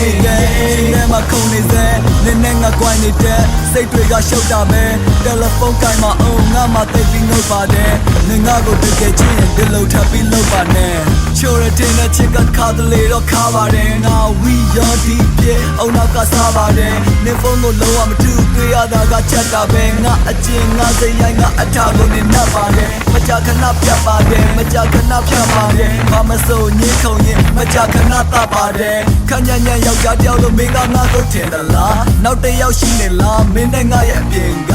ဖြစ်တယ်ရှင်ထဲမှာခုန်နေစေနင်းနဲ့ငါကွိုင်းနေတဲ့စိတ်တွေကရှုပ်တာပဲတယ်လီဖုန်းကိုင်မှာအုံငါမှတိတ်ပြီးငုတ်ပါတယ်နင်ငါကိုတကယ်ချင်းဒီလိုထပ်ပြီးလုပ်ပါနဲ့ချိုရတဲ့နဲ့ချစ်ကခါတလေတော့ခါပါတယ်ငါဝီရောဒီပြအုံနောက်ကစားပါတယ်နင်ဖုန်းကိုလုံးဝမထူတွေ့ရတာကချက်တာပဲငါအချင်းငါစိတ်ရိုင်းငါအထာကိုနင်နှပ်ပါတယ်မကြခဏပြတ်ပါတယ်မကြခဏပြတ်ပါတယ်ဘာမစိုးညင်းခုံရင်မကြခဏတတ်ပါတယ်ခဏညံ့ယောက်ျားတယောက်လို့မင်းကငါကိုထင်သလားနောက်တစ်ယောက်ရှိနေလားမင်းနဲ့ငါရဲ့အပြင်က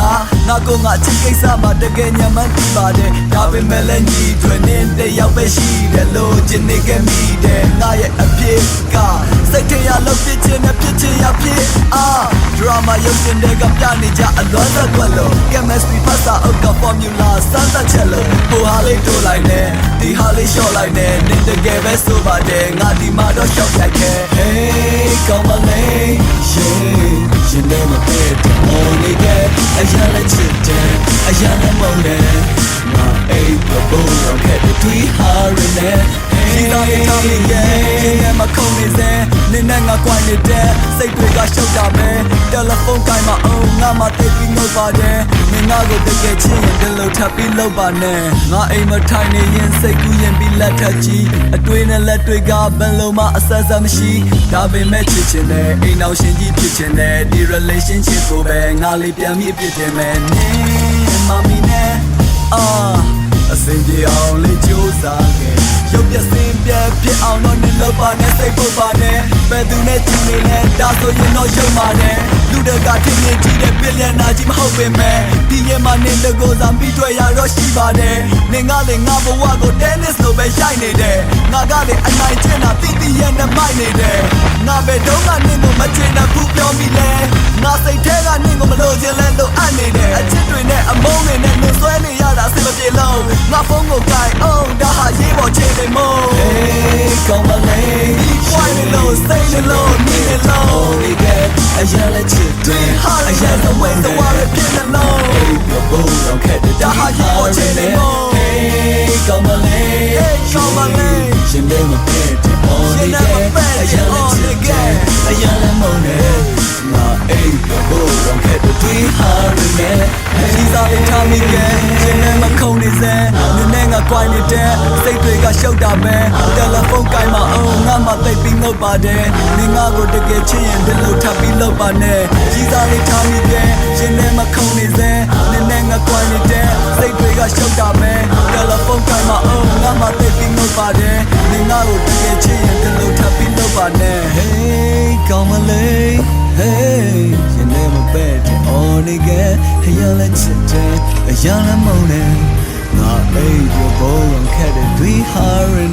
ငါကိုငါအချင်းကိစ္စမှာတကယ်ညံမှန်းသိပါတယ်ဒါပေမဲ့လည်းညီထွင်နေတယောက်ပဲရှိတယ်လို့ကျင်နေခဲ့မိတယ်ငါရဲ့အဖြစ်ကစိတ်ထရလို့ဖြစ်ချင်တဲ့ဖြစ်ချင်ရဖြစ်အာ drama ရုပ်ရှင်တွေကပြနေကြအလွမ်းသက်ကွက်လို့ chemistry ဖတ်စာအုပ်က formula စမ်းသပ်ချက်လို့ဟိုဟာလေးတိုးလိုက်နေဒီဟာလေးရှော့လိုက်နေနေတကယ်ပဲဆိုပါတယ်ငါဒီမှာတော့ရှော့ပြိုက်ခဲ့ Hey come on lay yeah you never bet only get အရာလက်ချစ်တယ်အရာလက်မုန်းတယ်ငါအိပ်ဘဘုံတော့ခဲ့တဲ့ဒီဟာရနေဒီသားလေးထားမိရဲ့ရှင်နဲ့မခုံနေစဲနင်းနဲ့ငါကွိုင်းနေတဲ့စိတ်တွေကရှုပ်တာပဲ တယ်လီဖုန်းကိုင်မအောင်ငါမှတိတ်ပြီးငုတ်ပါတယ်မင်းငါကိုတကယ်ချင်းရင်ဒီလိုထပ်ပြီးလုပ်ပါနဲ့ငါအိမ်မထိုင်နေရင်စိတ်ကူးရင်ပြီးလက်ထပ်ကြီးအတွေးနဲ့လက်တွေကဘယ်လုံးမှအဆက်ဆက်မရှိဒါပေမဲ့ချစ်ချင်တဲ့အိမ်အောင်ရှင်ကြီးဖြစ်ချင်တဲ့ဒီ relationship ကိုပဲငါလေးပြန်ပြီးအပြစ်တင်မယ်နင်းမမီနဲ့အာ အစင်ပြေအောင်လေးကြိုးစားခဲ့ရုပ်ပြစင်ပြဖြစ်အောင်တော့နေလောက်ပါနဲ့စိတ်ပုတ်ပါနဲ့ဘယ်သူနဲ့ကြည့်နေလဲဒါဆိုရင်တော့ရုံပါနဲ့လူတကာထင်မြင်ကြည့်တဲ့ပြည်လည်နာကြီးမဟုတ်ပင်မဲ့ဒီရဲ့မှာနေတကိုစားပြီးတွေ့ရတော့ရှိပါတယ်နေငါလေငါဘဝကို tennis လိုပဲရှိုက်နေတယ်ငါကလေအနိုင်ကျင့်တာတိတိရဲ့နဲ့မိုက်နေတယ်ငါပဲတော့ကနေကိုမချင်တဲ့ဘူးပြောမိလဲငါစိတ်ထဲကနေကိုမလို့ချင်လဲလို့အပ်နေတယ်အချစ်တွေနဲ့အမု low say me low me low only get အရာလက်ချစ်တယ်အရာသဝဲသဝါရပြည့်နေလို့ Hey bro don't get it ဒါဟာရေးပေါ်ချ ငါအိမ်ဘဘတော့ခဲ့တဲ့ဒီဟာရနဲ့ဒီစားလေးထားမိခဲ့ရှင်နဲ့မခုံနေစဲနည်းနဲ့ငါကွိုင်းနေတဲ့စိတ်တွေကရှုပ်တာပဲတယ်လီဖုန်းကိုင်မအောင်ငါမှသိပ်ပြီးငုတ်ပါတယ်နင်ငါကိုတကယ်ချစ်ရင်ဒီလိုထပ်ပြီးလုပ်ပါနဲ့ကြီးစားလေးထားမိခဲ့ရှင်နဲ့မခုံနေစဲနည်းနဲ့ငါကွိုင်းနေတဲ့စိတ်တွေကရှုပ်တာပဲတယ်လီဖုန်းကိုင်မအောင်ငါမှသိပ်ပြီးငုတ်ပါတယ်နင်ငါကိုတကယ်ချစ်ရင်ဒီလိုထပ်ပြီးလုပ်ပါနဲ့ Hey come on lay Hey you never bet on again Hey you let's sit A young moaning ငါအိပ်ရဘုံခက်တဲ့ we hurry